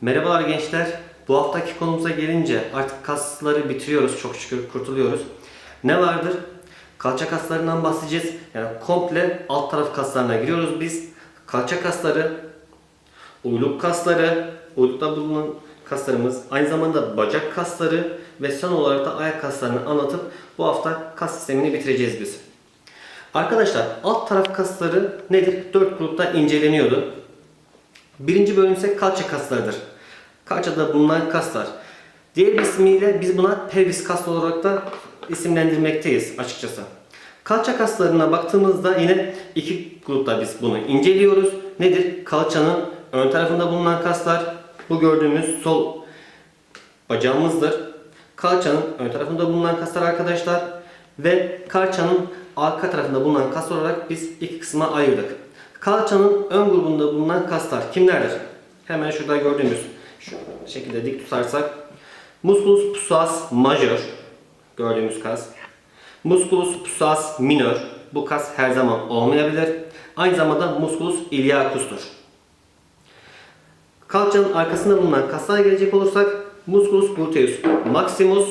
Merhabalar gençler. Bu haftaki konumuza gelince artık kasları bitiriyoruz. Çok şükür kurtuluyoruz. Ne vardır? Kalça kaslarından bahsedeceğiz. Yani komple alt taraf kaslarına giriyoruz biz. Kalça kasları, uyluk kasları, uylukta bulunan kaslarımız, aynı zamanda bacak kasları ve son olarak da ayak kaslarını anlatıp bu hafta kas sistemini bitireceğiz biz. Arkadaşlar alt taraf kasları nedir? Dört grupta inceleniyordu. Birinci bölüm ise kalça kaslarıdır. Kalçada bulunan kaslar. Diğer bir ismiyle biz buna pelvis kaslı olarak da isimlendirmekteyiz açıkçası. Kalça kaslarına baktığımızda yine iki grupta biz bunu inceliyoruz. Nedir? Kalçanın ön tarafında bulunan kaslar. Bu gördüğümüz sol bacağımızdır. Kalçanın ön tarafında bulunan kaslar arkadaşlar. Ve kalçanın arka tarafında bulunan kas olarak biz iki kısma ayırdık. Kalçanın ön grubunda bulunan kaslar kimlerdir? Hemen şurada gördüğümüz şu şekilde dik tutarsak musculus psoas major gördüğümüz kas. Musculus psoas minor bu kas her zaman olmayabilir. Aynı zamanda musculus iliacus'tur. Kalçanın arkasında bulunan kaslara gelecek olursak musculus gluteus maximus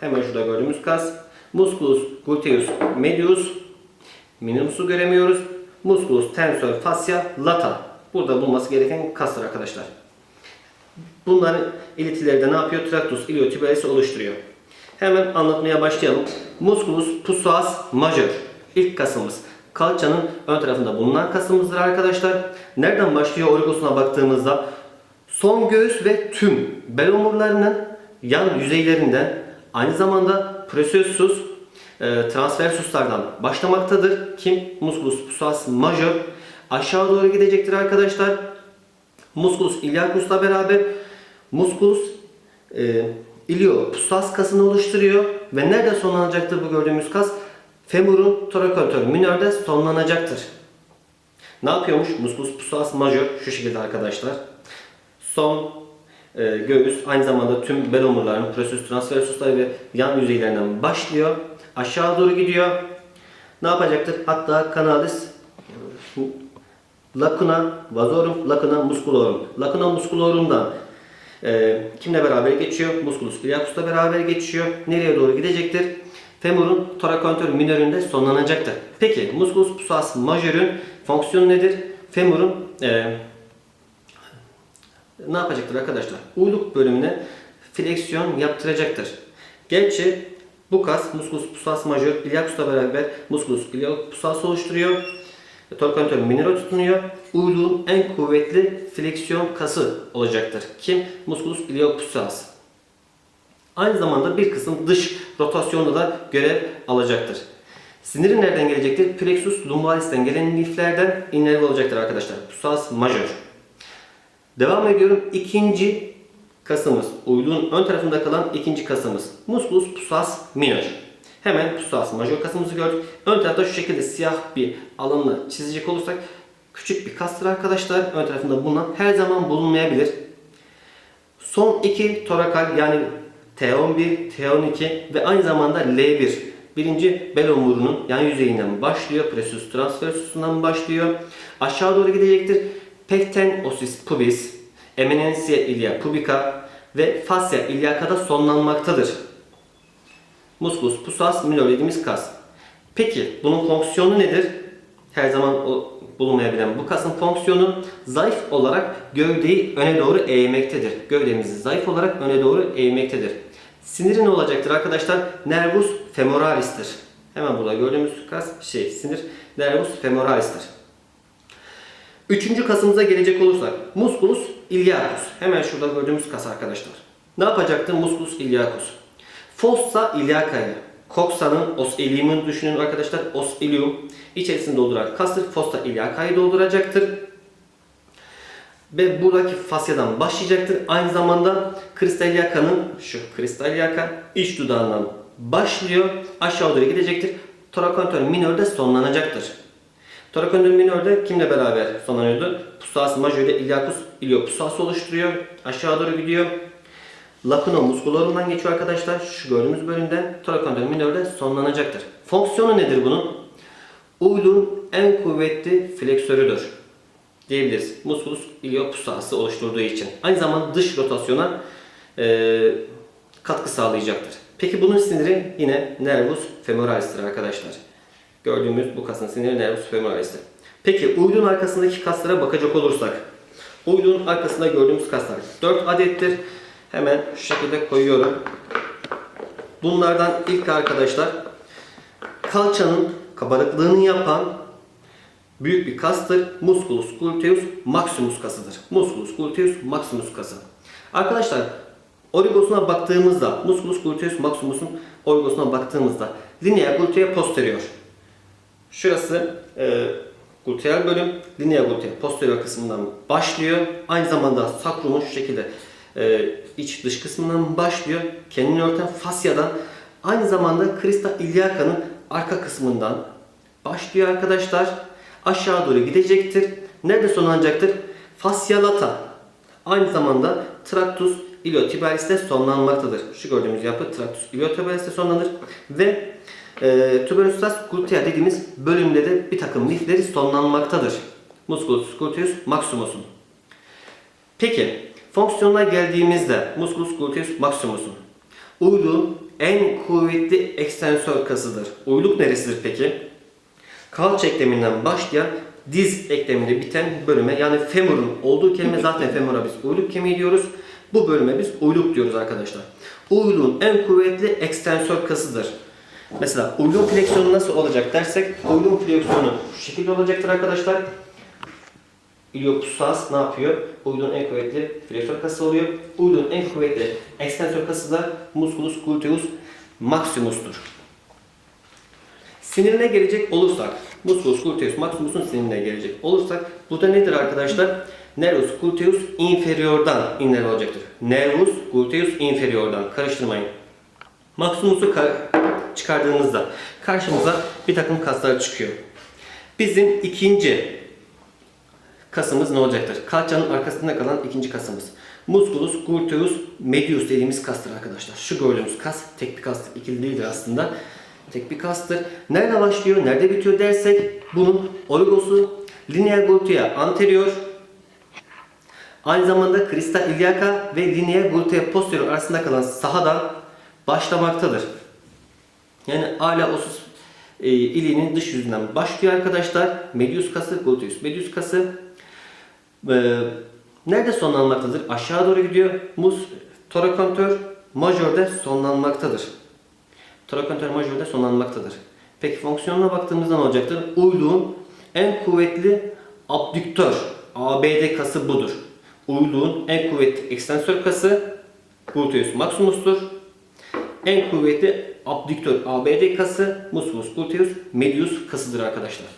hemen şurada gördüğümüz kas. Musculus gluteus medius minimus'u göremiyoruz. Musculus tensor fascia lata. Burada bulması gereken kaslar arkadaşlar. Bunların iletileri de ne yapıyor? Tractus iliotibialis oluşturuyor. Hemen anlatmaya başlayalım. Musculus psoas major. İlk kasımız. Kalçanın ön tarafında bulunan kasımızdır arkadaşlar. Nereden başlıyor origosuna baktığımızda son göğüs ve tüm bel omurlarının yan yüzeylerinden aynı zamanda processus e, transversuslardan başlamaktadır. Kim? Musculus psoas major aşağı doğru gidecektir arkadaşlar. Musculus iliacus'la beraber musculus e, iliopsoas kasını oluşturuyor ve nerede sonlanacaktır bu gördüğümüz kas? Femurun thoracotor minörde sonlanacaktır. Ne yapıyormuş? Musculus psoas major şu şekilde arkadaşlar. Son e, göğüs aynı zamanda tüm bel omurlarının processus transversusları ve yan yüzeylerinden başlıyor. Aşağı doğru gidiyor. Ne yapacaktır? Hatta canalis lacuna vasorum, lacuna musculorum. Lacuna musculorum'dan e, kimle beraber geçiyor? Musculus iliacus'la beraber geçiyor. Nereye doğru gidecektir? Femurun torakontor minöründe sonlanacaktır. Peki musculus psoas major'ün fonksiyonu nedir? Femurun e, ne yapacaktır arkadaşlar? Uyluk bölümüne fleksiyon yaptıracaktır. Gerçi bu kas musculus psoas major iliacus'la beraber musculus iliopsoas oluşturuyor. Torkontor minor tutunuyor. Uyluğun en kuvvetli fleksiyon kası olacaktır. Kim? Musculus iliopsoas. Aynı zamanda bir kısım dış rotasyonda da görev alacaktır. Sinirin nereden gelecektir? Plexus lumbalis'ten gelen liflerden innerve olacaktır arkadaşlar. Psoas major. Devam ediyorum. İkinci kasımız. Uyluğun ön tarafında kalan ikinci kasımız. Musculus psoas minor. Hemen psoas major kasımızı gördük. Ön tarafta şu şekilde siyah bir alanla çizecek olursak küçük bir kastır arkadaşlar. Ön tarafında bulunan her zaman bulunmayabilir. Son iki torakal yani T11, T12 ve aynı zamanda L1. Birinci bel omurunun yan yüzeyinden başlıyor. Presus transversusundan başlıyor. Aşağı doğru gidecektir. Pecten osis pubis, eminentia ilia pubica ve fascia iliaca'da sonlanmaktadır. Musculus psoas minor dediğimiz kas. Peki bunun fonksiyonu nedir? Her zaman o bulunmayabilen bu kasın fonksiyonu zayıf olarak gövdeyi öne doğru eğmektedir. Gövdemizi zayıf olarak öne doğru eğmektedir. Siniri ne olacaktır arkadaşlar? Nervus femoralis'tir. Hemen burada gördüğümüz kas şey sinir nervus femoralis'tir. Üçüncü kasımıza gelecek olursak musculus iliacus. Hemen şurada gördüğümüz kas arkadaşlar. Ne yapacaktır musculus iliacus? Fossa iliaca'yı Coxa'nın os ilium'unu düşünün arkadaşlar. Os ilium içerisinde dolduran kastır. Fossa iliaca'yı dolduracaktır. Ve buradaki fasyadan başlayacaktır. Aynı zamanda kristal iliaca'nın şu kristal iliaca iç dudağından başlıyor. Aşağı doğru gidecektir. Torakontor minörde sonlanacaktır. Torakontor minörde kimle beraber sonlanıyordu? Psoas major ile iliacus iliopsoas oluşturuyor. Aşağı doğru gidiyor. Lacuna musculorum'dan geçiyor arkadaşlar. Şu gördüğümüz bölümden torakontor minörde sonlanacaktır. Fonksiyonu nedir bunun? Uyluğun en kuvvetli fleksörüdür. diyebiliriz. Musculus iliopsoas'ı oluşturduğu için. Aynı zamanda dış rotasyona e, katkı sağlayacaktır. Peki bunun siniri yine nervus femoralis'tir arkadaşlar. Gördüğümüz bu kasın siniri nervus femoralis'tir. Peki uydunun arkasındaki kaslara bakacak olursak. Uydunun arkasında gördüğümüz kaslar 4 adettir. Hemen şu şekilde koyuyorum. Bunlardan ilk arkadaşlar kalçanın kabarıklığını yapan büyük bir kastır. Musculus gluteus maximus kasıdır. Musculus gluteus maximus kası. Arkadaşlar oligosuna baktığımızda musculus gluteus maximus'un oligosuna baktığımızda linea glutea posterior. Şurası e, gluteal bölüm linea glutea posterior kısmından başlıyor. Aynı zamanda sakrumun şu şekilde e, iç dış kısmından başlıyor. Kendini örten fasyadan aynı zamanda crista iliaca'nın arka kısmından başlıyor arkadaşlar. Aşağı doğru gidecektir. Nerede sonlanacaktır? Fascia lata. Aynı zamanda tractus iliotibialis'te sonlanmaktadır. Şu gördüğümüz yapı tractus iliotibialis'te sonlanır ve e, tuberostas glutea dediğimiz bölümde de bir takım lifleri sonlanmaktadır. Musculus gluteus maximus'un. Peki fonksiyonuna geldiğimizde musculus gluteus maximus'un uyluğun en kuvvetli ekstensör kasıdır. Uyluk neresidir peki? Kalça ekleminden başlayan diz ekleminde biten bölüme yani femurun olduğu kelime zaten femura biz uyluk kemiği diyoruz. Bu bölüme biz uyluk diyoruz arkadaşlar. Uyluğun en kuvvetli ekstensör kasıdır. Mesela uyluğun fleksiyonu nasıl olacak dersek uyluğun fleksiyonu şu şekilde olacaktır arkadaşlar. Iliopsoas ne yapıyor? Uyluğun en kuvvetli fleksör kası oluyor. Uyluğun en kuvvetli ekstensör kası da musculus gluteus maximus'tur. Sinirine gelecek olursak, musculus gluteus maximus'un sinirine gelecek olursak, bu da nedir arkadaşlar? Nervus gluteus inferior'dan inler olacaktır. Nervus gluteus inferior'dan karıştırmayın. Maximus'u ka- çıkardığımızda karşımıza bir takım kaslar çıkıyor. Bizim ikinci kasımız ne olacaktır? Kalçanın arkasında kalan ikinci kasımız. Musculus gluteus medius dediğimiz kastır arkadaşlar. Şu gördüğümüz kas tek bir kastır. ikili değildir aslında. Tek bir kastır. Nerede başlıyor, nerede bitiyor dersek bunun oligosu linea glutea anterior aynı zamanda crista iliaca ve linea glutea posterior arasında kalan sahadan başlamaktadır. Yani ala osus e, iliğinin dış yüzünden başlıyor arkadaşlar. Medius kası, gluteus medius kası. E, nerede sonlanmaktadır? Aşağı doğru gidiyor. Mus torakontor majörde sonlanmaktadır. Torakontor majörde sonlanmaktadır. Peki fonksiyonuna baktığımızda ne olacaktır? Uyluğun en kuvvetli abdüktör ABD kası budur. Uyluğun en kuvvetli ekstensör kası gluteus maximus'tur. En kuvvetli abdüktör ABD kası musculus gluteus medius kasıdır arkadaşlar.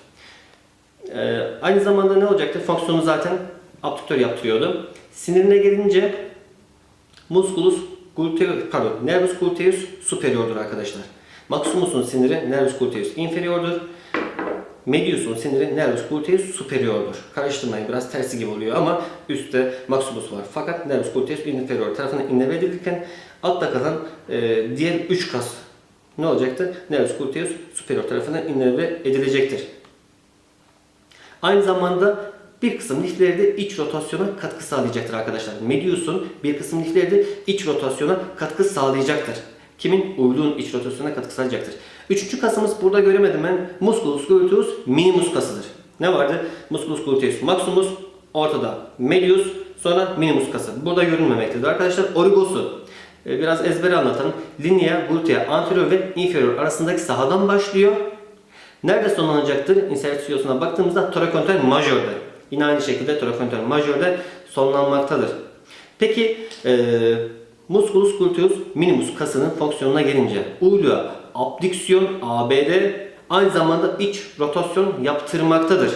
Ee, aynı zamanda ne olacaktır? Fonksiyonu zaten abdüktör yaptırıyordu. Sinirine gelince musculus gluteus pardon nervus gluteus superiordur arkadaşlar. Maximus'un siniri nervus gluteus inferiordur. Medius'un siniri nervus gluteus superiordur. Karıştırmayın biraz tersi gibi oluyor ama üstte maximus var. Fakat nervus gluteus inferior tarafına innerve edilirken altta kalan e, diğer üç kas ne olacaktır? Nervus gluteus superior tarafına innerve edilecektir. Aynı zamanda bir kısım lifleri de iç rotasyona katkı sağlayacaktır arkadaşlar. Medius'un bir kısım lifleri de iç rotasyona katkı sağlayacaktır. Kimin? Uyluğun iç rotasyona katkı sağlayacaktır. Üçüncü kasımız burada göremedim ben. Musculus gluteus minimus kasıdır. Ne vardı? Musculus gluteus maximus, ortada medius, sonra minimus kası. Burada görünmemektedir arkadaşlar. Origosu. Ee, Biraz ezbere anlatalım. Linea, glutea, anterior ve inferior arasındaki sahadan başlıyor. Nerede sonlanacaktır? İnsertiyosuna baktığımızda torakontor majörde. Yine aynı şekilde torakontor majörde sonlanmaktadır. Peki e, musculus gluteus minimus kasının fonksiyonuna gelince uyluğa abdüksiyon ABD aynı zamanda iç rotasyon yaptırmaktadır.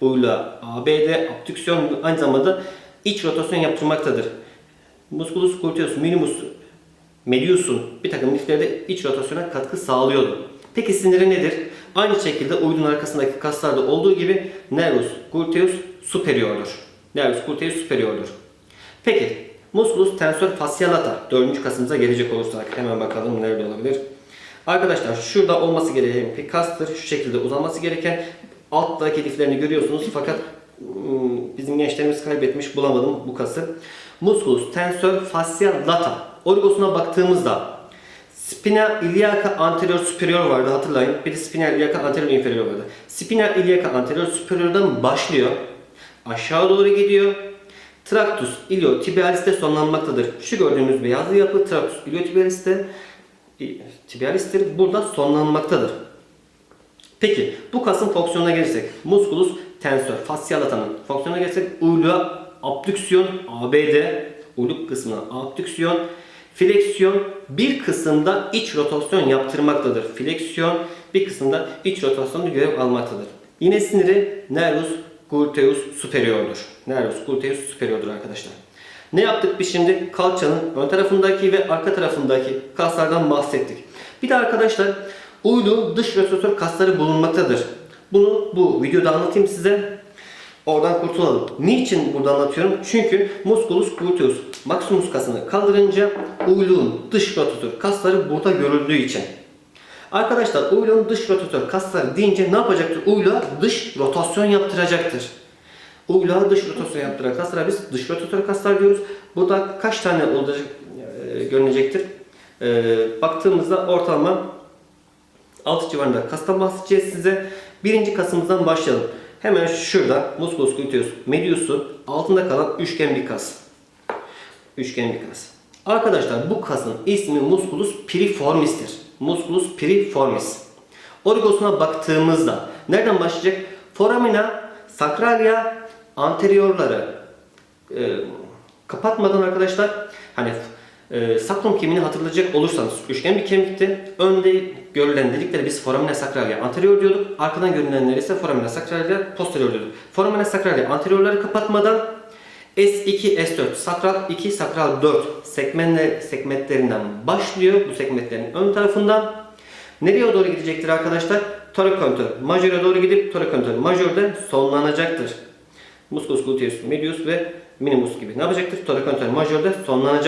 Uyluğa ABD abdüksiyon aynı zamanda iç rotasyon yaptırmaktadır. Musculus gluteus minimus medius'un bir takım lifleri de iç rotasyona katkı sağlıyordu. Peki siniri nedir? Aynı şekilde uydunun arkasındaki kaslarda olduğu gibi nervus gluteus superiordur. Nervus gluteus superiordur. Peki musculus tensor fascial lata dördüncü kasımıza gelecek olursak hemen bakalım nerede olabilir. Arkadaşlar şurada olması gereken bir kastır. Şu şekilde uzanması gereken alttaki liflerini görüyorsunuz fakat Hmm, Bizim gençlerimiz kaybetmiş bulamadım bu kası. Musculus tensor fascial lata. Orgosuna baktığımızda Spina iliaca anterior superior vardı hatırlayın. Bir de spina iliaca anterior inferior vardı. Spina iliaca anterior superior'dan başlıyor. Aşağı doğru gidiyor. Tractus iliotibialis'te sonlanmaktadır. Şu gördüğünüz beyazlı yapı Tractus iliotibialis'te tibialis'tir. Burada sonlanmaktadır. Peki bu kasın fonksiyonuna gelirsek musculus tensor fascial latanın fonksiyonuna gelirsek uyluğa abdüksiyon ABD uyluk kısmına abdüksiyon fleksiyon bir kısımda iç rotasyon yaptırmaktadır. Fleksiyon bir kısımda iç rotasyonda görev almaktadır. Yine siniri nervus gluteus superior'dur. Nervus gluteus superior'dur arkadaşlar. Ne yaptık biz şimdi? Kalçanın ön tarafındaki ve arka tarafındaki kaslardan bahsettik. Bir de arkadaşlar uylu dış rotatör kasları bulunmaktadır. Bunu bu videoda anlatayım size. Oradan kurtulalım. Niçin burada anlatıyorum? Çünkü musculus gluteus maximus kasını kaldırınca uyluğun dış rotatör kasları burada görüldüğü için. Arkadaşlar uyluğun dış rotatör kasları deyince ne yapacaktır? Uyluğa dış rotasyon yaptıracaktır. Uyluğa dış rotasyon yaptıran kaslara biz dış rotatör kaslar diyoruz. Burada kaç tane olacak e, görünecektir? E, baktığımızda ortalama 6 civarında kastan bahsedeceğiz size. Birinci kasımızdan başlayalım. Hemen şurada musculus gluteus medius'u altında kalan üçgen bir kas. Üçgen bir kas. Arkadaşlar bu kasın ismi musculus piriformis'tir. Musculus piriformis. Orgosuna baktığımızda nereden başlayacak? Foramina, sakralia, anteriorları e, kapatmadan arkadaşlar hani e, sakrum kemiğini hatırlayacak olursanız üçgen bir kemikti. Önde görülen delikleri biz foramina sacralia anterior diyorduk. Arkadan görünenleri ise foramina sacralia posterior diyorduk. Foramina sacralia anteriorları kapatmadan S2, S4, sakral 2, sakral 4 segmentler, segmentlerinden başlıyor. Bu segmentlerin ön tarafından. Nereye doğru gidecektir arkadaşlar? Torakontör majöre doğru gidip torakontör majörde sonlanacaktır. Musculus gluteus medius ve minimus gibi ne yapacaktır? Torakontör majörde sonlanacak.